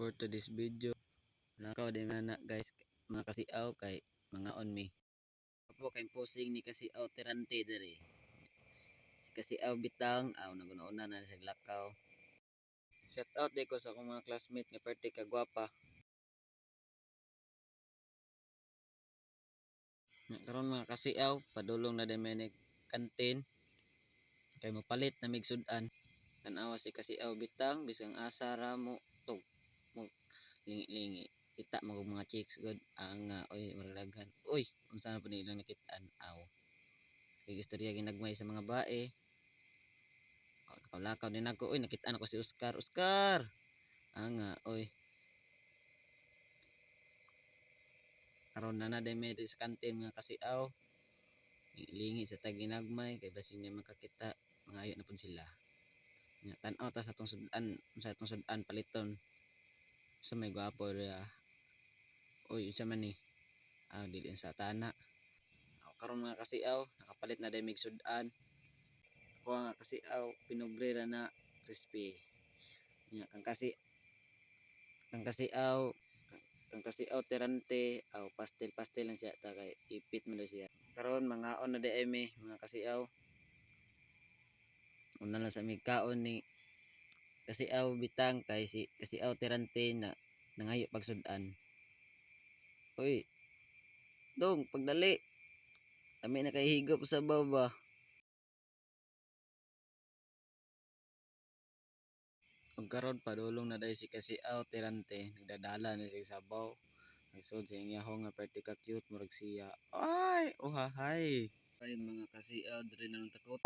for today's video. Nakaw din na guys, mga kasiaw kay mga on me. Apo kay posing ni kasiaw tirante dere. Si kasiaw bitang, aw naguna-una na sa lakaw. Shout out di ko sa akong mga classmate nga perte ka gwapa. Karon mga kasiaw, padulong na din may kantin. Kay mapalit na mig sudan. Tanawa si kasiaw bitang bisang asa ra mo tog mo lingi-lingi. Kita mo mga chicks good ang uh, oy maraghan. Uy, unsa na pa nilang nakitaan aw. Kay istorya ginagmay sa mga bae. Oh, lakaw din ako. Uy, nakitaan ako si Oscar. Oscar! Ang nga, oy. Karon na na may sa kantin mga kasiaw. Lingi sa taginagmay kay basing ni makakita mga ayo na pud sila. Nya tan-aw ta sa atong sudan, sa atong sudan paliton. Sa may gwapo ra. Uy, unsa man ni? Ah, dili sa tana. Ako karon mga kasiaw, nakapalit na dai mig sudan. Ako nga kasiaw, pinobre ra na crispy. Nya kang kasi kang kasiaw, kang kasiaw terante, aw pastel pastel lang siya ta kay ipit man siya. Karon mga on na di ay mi, mga kasiaw. Una lang sa mig kaon ni kasiaw bitang kay si kasiaw terante na nangayo pagsudan. Uy. Dong, pagdali. Kami na kay higop sa baba. Ug karon padulong na dai si kasiaw terante nagdadala na sa sabaw. Nagsud sa iyang nga perti ka cute murag siya. Ay, uhahay. Ay mga kasiaw diri na lang takot.